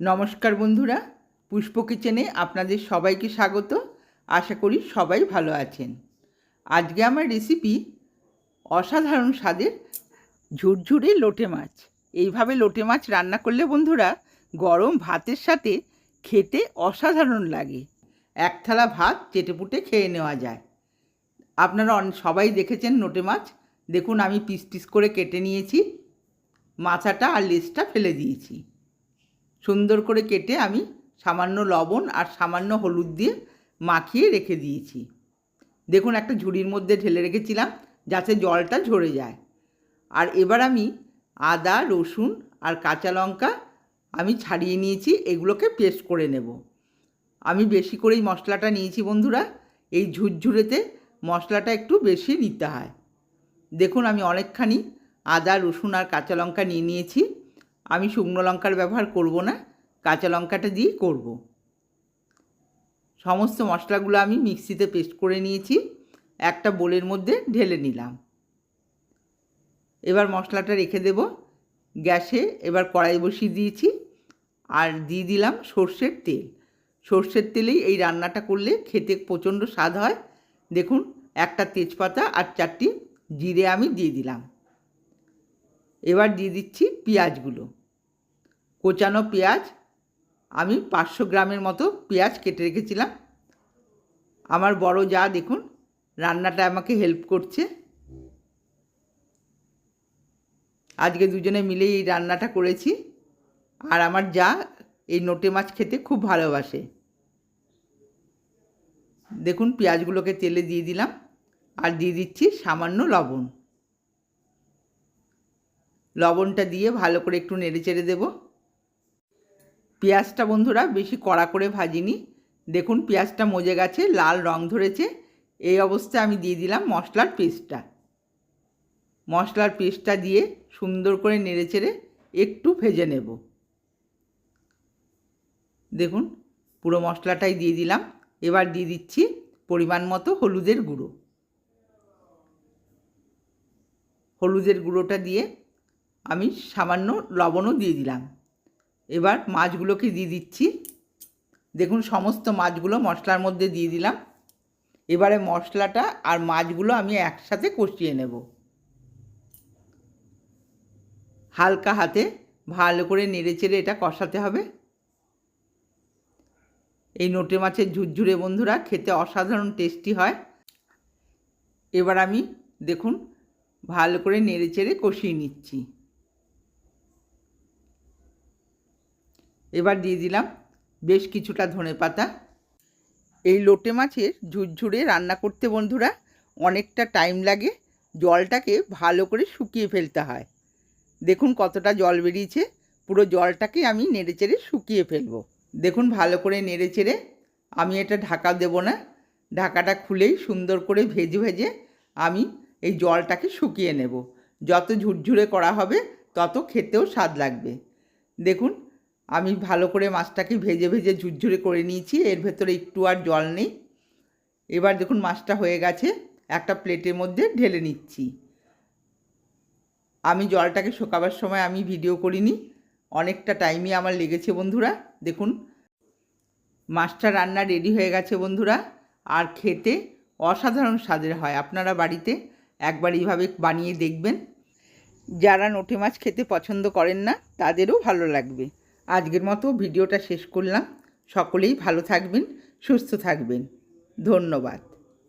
নমস্কার বন্ধুরা, পুষ্প কিচেনে আপনাদের সবাইকে স্বাগত। আশা করি সবাই ভালো আছেন। আজকে আমার রেসিপি অসাধারণ স্বাদের ঝুরঝুরে লোটে মাছ। এইভাবে লোটে মাছ রান্না করলে বন্ধুরা, গরম ভাতের সাথে খেতে অসাধারণ লাগে। এক থালা ভাত চেটেপুটে খেয়ে নেওয়া যায়। আপনারা সবাই দেখেছেন লোটে মাছ। দেখুন, আমি পিস পিস করে কেটে নিয়েছি। মাথাটা আর লেজটা ফেলে দিয়েছি। সুন্দর করে কেটে আমি সামান্য লবণ আর সামান্য হলুদ দিয়ে মাখিয়ে রেখে দিয়েছি। দেখুন, একটা ঝুড়ির মধ্যে ঢেলে রেখেছিলাম যাতে জলটা ঝরে যায়। আর এবার আমি আদা, রসুন আর কাঁচা লঙ্কা আমি ছাড়িয়ে নিয়েছি, এগুলোকে পেস্ট করে নেব। আমি বেশি করেই মশলাটা নিয়েছি বন্ধুরা, এই ঝুরঝুরেতে মশলাটা একটু বেশি নিতে হয়। দেখুন, আমি অনেকখানি আদা, রসুন আর কাঁচা লঙ্কা নিয়ে নিয়েছি। আমি শুকনো লঙ্কার ব্যবহার করব না, কাঁচা লঙ্কাটা দিয়েই করব। সমস্ত মশলাগুলো আমি মিক্সিতে পেস্ট করে নিয়েছি, একটা বোলের মধ্যে ঢেলে নিলাম। এবার মশলাটা রেখে দেব, গ্যাসে এবার কড়াই বসিয়ে দিয়েছি, আর দিয়ে দিলাম সর্ষের তেল। সর্ষের তেলেই এই রান্নাটা করলে খেতে প্রচণ্ড স্বাদ হয়। দেখুন, একটা তেজপাতা আর চারটি জিরে আমি দিয়ে দিলাম। এবার দিয়ে দিচ্ছি পেঁয়াজগুলো। কোচানো পেঁয়াজ, আমি পাঁচশো গ্রামের মতো পেঁয়াজ কেটে রেখেছিলাম। আমার বড় যা দেখুন, রান্নাটা আমাকে হেল্প করছে। আজকে দুজনে মিলেই এই রান্নাটা করেছি। আর আমার যা এই নোটে মাছ খেতে খুব ভালোবাসে। দেখুন, পেঁয়াজগুলোকে তেলে দিয়ে দিলাম। আর দিয়ে দিচ্ছি সামান্য লবণ। লবণটা দিয়ে ভালো করে একটু নেড়ে চেড়ে দেবো। পেঁয়াজটা বন্ধুরা বেশি কড়া করে ভাজিনি। দেখুন পেঁয়াজটা মজে গেছে, লাল রং ধরেছে। এই অবস্থায় আমি দিয়ে দিলাম মশলার পেস্টটা। মশলার পেস্টটা দিয়ে সুন্দর করে নেড়ে চেড়ে একটু ভেজে নেব। দেখুন পুরো মশলাটাই দিয়ে দিলাম। এবার দিয়ে দিচ্ছি পরিমাণ মতো হলুদের গুঁড়ো। হলুদের গুঁড়োটা দিয়ে আমি সামান্য লবণও দিয়ে দিলাম। এবার মাছগুলোকে দিয়ে দিচ্ছি। দেখুন, সমস্ত মাছগুলো মশলার মধ্যে দিয়ে দিলাম। এবারে মশলাটা আর মাছগুলো আমি একসাথে কষিয়ে নেব। হালকা হাতে ভালো করে নেড়ে চেড়ে এটা কষাতে হবে। এই নোটে মাছের ঝুরঝুরে বন্ধুরা, খেতে অসাধারণ টেস্টি হয়। এবার আমি, দেখুন, ভালো করে নেড়ে চেড়ে কষিয়ে নিচ্ছি। এবার দিয়ে দিলাম বেশ কিছুটা ধনে পাতা। এই লোটে মাছের ঝুরঝুরে রান্না করতে বন্ধুরা অনেকটা টাইম লাগে, জলটাকে ভালো করে শুকিয়ে ফেলতে হয়। দেখুন কতটা জল বেরিয়েছে, পুরো জলটাকে আমি নেড়ে চেড়ে শুকিয়ে ফেলব। দেখুন ভালো করে নেড়ে চেড়ে আমি এটা ঢাকা দেব না, ঢাকাটা খুলেই সুন্দর করে ভেজে ভেজে আমি এই জলটাকে শুকিয়ে নেব। যত ঝুরঝুরে করা হবে, তত খেতেও স্বাদ লাগবে। দেখুন আমি ভালো করে মাছটাকে ভেজে ভেজে ঝুরঝুরে করে নিয়েছি। এর ভেতরে একটু আর জল নেই। এবার দেখুন মাছটা হয়ে গেছে। একটা প্লেটের মধ্যে ঢেলে নিচ্ছি। আমি জলটাকে শোকাবার সময় আমি ভিডিও করিনি। অনেকটা টাইমই আমার লেগেছে বন্ধুরা। দেখুন, মাছটা রান্না রেডি হয়ে গেছে বন্ধুরা। আর খেতে অসাধারণ স্বাদের হয়। আপনারা বাড়িতে একবার এইভাবে বানিয়ে দেখবেন। যারা নোটে মাছ খেতে পছন্দ করেন না, তাদেরও ভালো লাগবে। আজকের মতো ভিডিওটা শেষ করলাম। সকলেই ভালো থাকবেন সুস্থ থাকবেন। ধন্যবাদ।